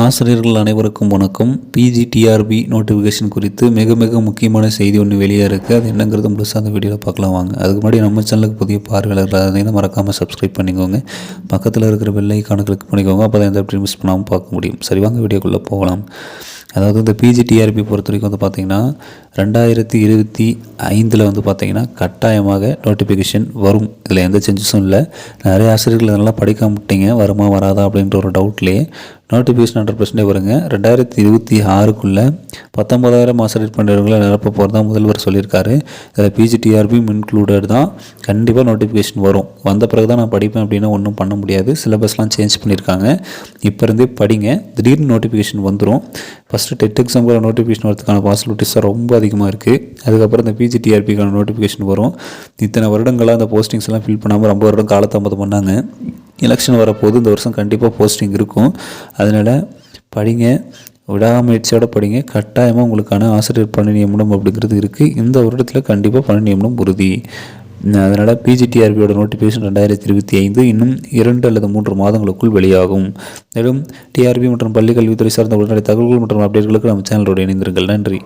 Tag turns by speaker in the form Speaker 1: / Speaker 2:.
Speaker 1: ஆசிரியர்கள் அனைவருக்கும் வணக்கம். பிஜிடிஆர்பி நோட்டிஃபிகேஷன் குறித்து மிக மிக முக்கியமான செய்தி ஒன்று வெளியே இருக்குது அது என்னங்கிறது முழுசாக அந்த வீடியோவில் பார்க்கலாம் வாங்க. அதுக்கு முன்னாடி நம்ம சேனலுக்கு புதிய பார்வையாளர்கள் இருந்தீங்கன்னா மறக்காமல் சப்ஸ்கிரைப் பண்ணிக்கோங்க. பக்கத்தில் இருக்கிற வெள்ளை கணக்கு கிளிக் பண்ணிக்கோங்க. அப்போ தான் எந்த அப்படி மிஸ் பண்ணாமல் பார்க்க முடியும். சரி வாங்க வீடியோக்குள்ளே போகலாம். அதாவது இந்த பிஜிடிஆர்பி பொறுத்த வரைக்கும் வந்து பார்த்திங்கன்னா ரெண்டாயிரத்தி இருபத்தி ஐந்தில் வந்து பார்த்திங்கன்னா கட்டாயமாக நோட்டிஃபிகேஷன் வரும். இதில் எந்த சேஞ்சஸும் இல்லை. நிறைய ஆசிரியர்கள் இதெல்லாம் படிக்காம விட்டீங்க. வருமா வராதா அப்படின்ற ஒரு டவுட்லேயே நோட்டிஃபிகேஷன் ஹண்ட்ரட் பர்சன்டேஜ் வருங்க. ரெண்டாயிரத்தி இருபத்தி ஆறுக்குள்ளே பத்தொம்பதாயிரம் ஆசிரியர் பணியிடங்களை நிரப்ப போகிறதா முதல்வர் சொல்லியிருக்காரு. இதில் பிஜிடிஆர்பியும் இன்க்ளூடட் தான் கண்டிப்பாக நோட்டிஃபிகேஷன் வரும். வந்த பிறகு தான் நான் படிப்பேன் அப்படின்னா ஒன்றும் பண்ண முடியாது. சிலபஸ்லாம் சேஞ்ச் பண்ணியிருக்காங்க. இப்போ இருந்தே படிங்க. திடீர்னு நோட்டிஃபிகேஷன் வந்துடும் ஃபஸ்ட்டு டெட் எக்ஸாமுக்கு நோட்டிஃபிகேஷன் வரதுக்கான பாசிபிலிட்டிஸ் ரொம்ப அதிகமாக இருக்குது அதுக்கப்புறம் இந்த பிஜிடிஆர்பிக்கான நோட்டிஃபிகேஷன் வரும். இத்தனை வருடங்களாக அந்த போஸ்டிங்ஸ் எல்லாம் ஃபில் பண்ணாமல் ரொம்ப வருடம் காலதாமதம் பண்ணாங்க. எலெக்ஷன் வரப்போது இந்த வருஷம் கண்டிப்பாக போஸ்டிங் இருக்கும். அதனால் படிங்க விடாமுயற்சியோட படிங்க. கட்டாயமாக உங்களுக்கான ஆசிரியர் பணி நியமனம் அப்படிங்கிறது இருக்குது இந்த வருடத்தில் கண்டிப்பாக பணி நியமனம் உறுதி. அதனால் பிஜிடிஆர்பியோட நோட்டிஃபிகேஷன் ரெண்டாயிரத்தி இருபத்தி ஐந்து இன்னும் இரண்டு அல்லது மூன்று மாதங்களுக்குள் வெளியாகும். மேலும் டிஆர்பி மற்றும் பள்ளிக்கல்வித்துறை சார்ந்த உடனடி தகவல்கள் மற்றும் அப்டேட்களுக்கு நம்ம சேனலோடு இணைந்திருங்கள். நன்றி.